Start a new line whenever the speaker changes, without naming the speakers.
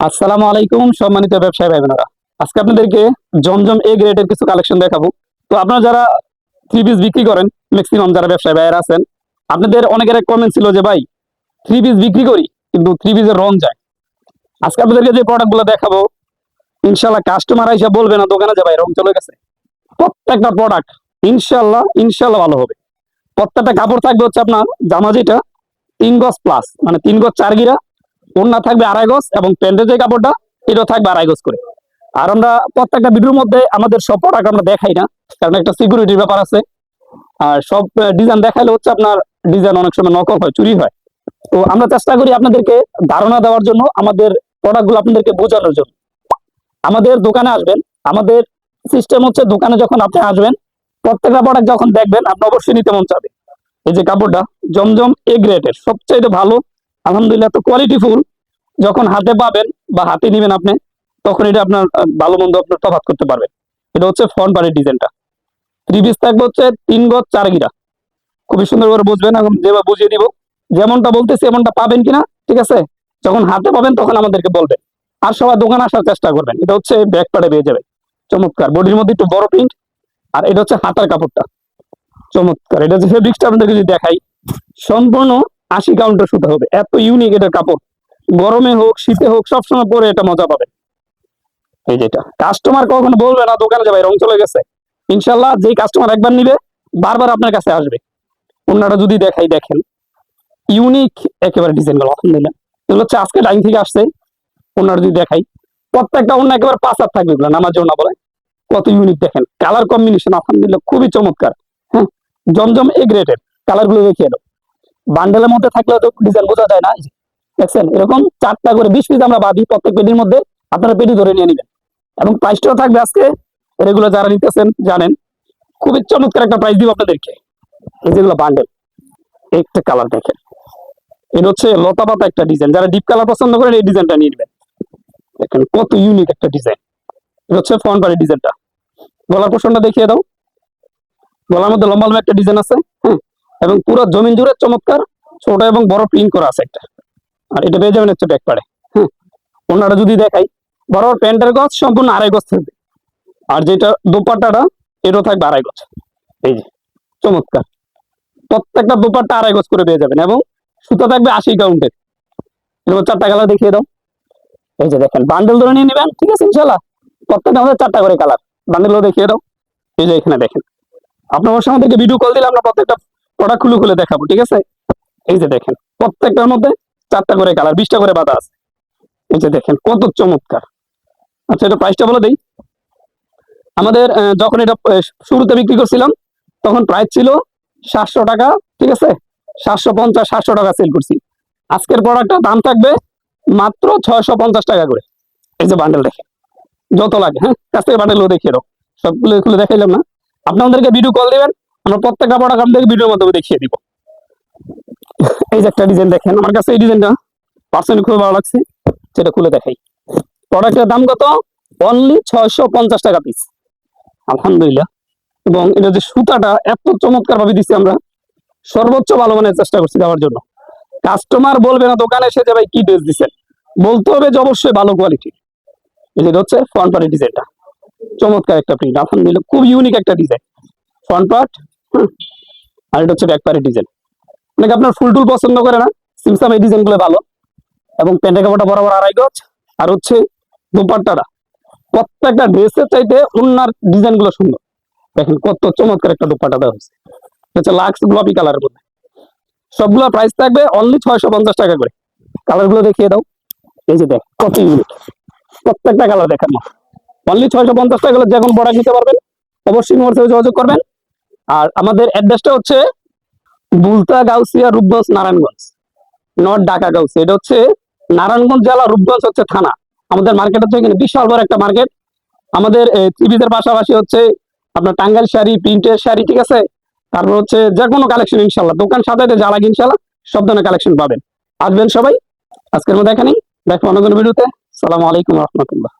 আসসালামু আলাইকুম সম্মানিত ব্যবসায়ী ভাই বোনেরা আজকে আপনাদেরকে জমজম এ গ্রেডের কিছু কালেকশন দেখাবো। তো আপনারা যারা থ্রি পিস বিক্রি করেন ম্যাক্সিমাম যারা ব্যবসায়ী ভাইয়েরা আছেন, আপনাদের অনেকের এক কমেন্ট ছিল যে, ভাই থ্রি পিস বিক্রি করি, কিন্তু থ্রি পিসের রং যায়। আজকে আপনাদেরকে যে প্রোডাক্টগুলো দেখাবো ইনশাল্লাহ কাস্টমার এসে বলবে না, দোকানে যে ভাই, রং চলে গেছে। প্রত্যেকটা প্রোডাক্ট ইনশাল্লাহ ইনশাল্লাহ ভালো হবে। প্রত্যেকটা কাপড় থাকবে হচ্ছে আপনার জামা যেটা, তিন গজ প্লাস মানে তিন গজ চার গিরা ওড়না থাকবে আড়াই গজ এবং প্যান্টের যে কাপড়টা, এটাও থাকবে আড়াই গজ করে। আর আমরা প্রত্যেকটা ভিডিওর মধ্যে আমাদের সব প্রোডাক্ট আমরা দেখাই না, কারণ একটা সিকিউরিটির ব্যাপার আছে। আর সব ডিজাইন দেখাইলে হচ্ছে আপনার ডিজাইন অনেক সময় নকল হয়, চুরি হয়। তো আমরা চেষ্টা করি আপনাদেরকে ধারণা দেওয়ার জন্য, আমাদের প্রোডাক্টগুলো আপনাদেরকে বোঝানোর জন্য। আমাদের দোকানে আসবেন, আমাদের সিস্টেম হচ্ছে দোকানে যখন আপনি আসবেন, প্রত্যেকটা প্রোডাক্ট যখন দেখবেন, আপনি অবশ্যই নিতে মন চাবে। এই যে কাপড়টা, জমজম এ গ্রেটের সবচাইতে ভালো আলহামদুলিল্লাহ এত কোয়ালিটি ফুল। যখন হাতে পাবেন বা হাতে নেবেন আপনি, তখন এটা আপনার ভালো মন্দ আপনার তফাৎ করতে পারবেন এটা হচ্ছে ফ্রন্ট পাড়ের ডিজাইনটা। পিস থাকবে হচ্ছে তিন গজ চার গিরা। খুবই সুন্দর করে বুঝবেন এবং যেভাবে বুঝিয়ে দিব। যেমনটা বলতেছি, এমনটা পাবেন কিনা, ঠিক আছে? যখন হাতে পাবেন, তখন আমাদেরকে বলবেন। আর সবাই দোকানে আসার চেষ্টা করবেন। এটা হচ্ছে ব্যাক পাড়ে পেয়ে যাবে চমৎকার। বডির মধ্যে একটু বড় প্রিন্ট আর এটা হচ্ছে হাতার কাপড়টা। চমৎকার। এটা যে ফেব্রিক্সটা আপনাদেরকে যদি দেখাই, সম্পূর্ণ আশি কাউন্টার সুতা হবে। এত ইউনিক এটার কাপড়। গরমে হোক, শীতে হোক, সবসময় পরে এটা মজা পাবে। এই যেটা কাস্টমার কখনো বলবে না, দোকানে যাবে, রং চলে গেছে। ইনশাল্লাহ যেই কাস্টমার একবার নিবে, বারবার আপনার কাছে আসবে। অন্যটা যদি দেখাই, দেখেন। ইউনিক একেবারে ডিজাইনগুলো, আলহামদুলিল্লাহ। এগুলো হচ্ছে আজকে ডাইন থেকে আসছে। ওনারা যদি দেখাই, প্রত্যেকটা অন্য একেবারে পাঁচ হাত থাকবে এগুলো নামার জন্য বলে। কত ইউনিক দেখেন। কালার কম্বিনেশন আলহামদুলিল্লাহ, খুবই চমৎকার। হ্যাঁ জমজম এ কালারগুলো দেখিয়ে দাও। বান্ডেলের মধ্যে থাকলে তো ডিজাইন বোঝা যায় না। দেখছেন? এরকম চারটা করে বিশ পিস আমরা বাঁধি প্রত্যেক পেটির মধ্যে আপনারা পেটি ধরে নিয়ে নেবেন। এবং প্রাইসটাও থাকবে আজকে। রেগুলার যারা নিতেছেন, জানেন। খুবই চমৎকার একটা প্রাইস দিব আপনাদেরকে। এই যেগুলো বান্ডেল একটা কালার দেখেন। এটা হচ্ছে লতা পাতা একটা ডিজাইন যারা ডিপ কালার পছন্দ করেন, এই ডিজাইনটা নিয়ে নেবেন। দেখেন কত ইউনিক একটা ডিজাইন এটা হচ্ছে ফ্রন্ট পাড়ের ডিজাইনটা গলার পোর্শনটা দেখিয়ে দাও। গলার মধ্যে লম্বা লম্বা একটা ডিজাইন আছে হ্যাঁ? এবং পুরো জমিন জুড়ে চমৎকার, ছোট এবং বড় প্রিন্ট করা আছে একটা। আর এটা পেয়ে যাবেন হচ্ছে ব্যাক পাড়ে। হ্যাঁ অন্যটা যদি দেখাই, বড় প্যান্টের গছ, সম্পূর্ণ আড়াই গছ থাকবে। আর যেটা দোপাট্টাটা, এটাও থাকবে আড়াই গছ এই যে, চমৎকার। প্রত্যেকটা দোপাট্টা আড়াই গছ করে পেয়ে যাবেন এবং সুতা থাকবে আশি কাউন্টের এরকম চারটা কালার দেখিয়ে দাও। এই যে দেখেন বান্ডেল ধরে নিয়ে নেবেন, ঠিক আছে ইনশাল্লাহ প্রত্যেকটা আমাদের চারটা করে কালার বান্ডেলগুলো দেখিয়ে দাও। এই যে এখানে দেখেন। আপনার আমাদেরকে ভিডিও কল দিলে আমরা প্রত্যেকটা প্রোডাক্ট খুলে খুলে দেখাবো, ঠিক আছে? এই যে দেখেন, প্রত্যেকটার মধ্যে চারটা করে কালার, বিশটা করে বাধা আছে। এই যে দেখেন, কত চমৎকার। আচ্ছা এটা প্রাইসটা বলে দিই। আমাদের যখন এটা শুরুতে বিক্রি করছিলাম, তখন প্রাইস ছিল সাতশো টাকা, ঠিক আছে? সাতশো পঞ্চাশ, সাতশো টাকা সেল করছি। আজকের প্রোডাক্টটা দাম থাকবে মাত্র ছয়শো পঞ্চাশ টাকা করে। এই যে বান্ডেল দেখে যত লাগে হ্যাঁ? কাছ থেকে বান্ডেলও দেখিয়ে দাও। সবগুলো খুলে দেখাইলাম না। আপনাদেরকে ভিডিও কল দিবেন আমরা প্রত্যেকটা মাধ্যমে দেখিয়ে দিব। এই যে একটা ডিজাইন দেখেন, আমার কাছে এই ডিজাইনটা ভালো লাগছে, সেটা খুলে দেখাই। প্রোডাক্টের দাম কত? অনলি ছয়শো পঞ্চাশ টাকা পিস আলহামদুলিল্লাহ। এবং এটা যে সুতাটা এত চমৎকার ভাবে দিচ্ছি আমরা, সর্বোচ্চ ভালো মানের চেষ্টা করছি দেওয়ার জন্য। কাস্টমার বলবে না, দোকানে এসে যে ভাই কি ড্রেস দিচ্ছেন বলতে হবে যে অবশ্যই ভালো কোয়ালিটি এটা হচ্ছে ফ্রন্ট পার্টের ডিজাইনটা চমৎকার একটা প্রিন্ট আলহামদুলিল্লাহ, খুব ইউনিক একটা ডিজাইন ফ্রন্ট পার্ট আর এটা হচ্ছে ব্যাক পার্টের ডিজাইন অনেকে আপনার ফুল টুল পছন্দ করে না? সিমসাম এই ডিজাইনগুলো ভালো। এবং প্যান্টের কাপড়টা বরাবর আড়াই গজ। আর হচ্ছে দুপাট্টাটা। প্রত্যেকটা ড্রেসের চাইতে অন্যার ডিজাইনগুলো সুন্দর। দেখেন কত চমৎকার একটা দুপাট্টা দেওয়া হয়েছে। হচ্ছে লাক্স গোলাপি কালারের মধ্যে। সবগুলো প্রাইস থাকবে অনলি ছয়শো পঞ্চাশ টাকা করে। কালারগুলো দেখিয়ে দাও। এই যে দেখ, কত ইউনিক প্রত্যেকটা কালার দেখেন। অনলি ছয়শো পঞ্চাশ টাকা করে যখন বড় নিতে পারবেন। অবশ্যই যোগাযোগ করবেন। আর আমাদের অ্যাড্রেসটা হচ্ছে বুলতা গাউসিয়া রূপগঞ্জ নারায়ণগঞ্জ নর্থ ঢাকা গাউসিয়া। এটা হচ্ছে নারায়ণগঞ্জ জেলা, রূপগঞ্জ হচ্ছে থানা। আমাদের মার্কেট হচ্ছে এখানে বিশাল বড় একটা মার্কেট। আমাদের ত্রিবিদের পাশাপাশি হচ্ছে আপনার টাঙ্গাইল শাড়ি, প্রিন্টের শাড়ি, ঠিক আছে? তারপর হচ্ছে যে কোনো কালেকশন ইনশাল্লাহ। দোকান সাজাইতে যা লাগে ইনশাল্লাহ, সব ধরনের কালেকশন পাবেন। আসবেন সবাই। আজকের মতো এখানেই। দেখো অন্য কোনো ভিডিওতে। সালাম আলাইকুম রহমতুল্লাহ।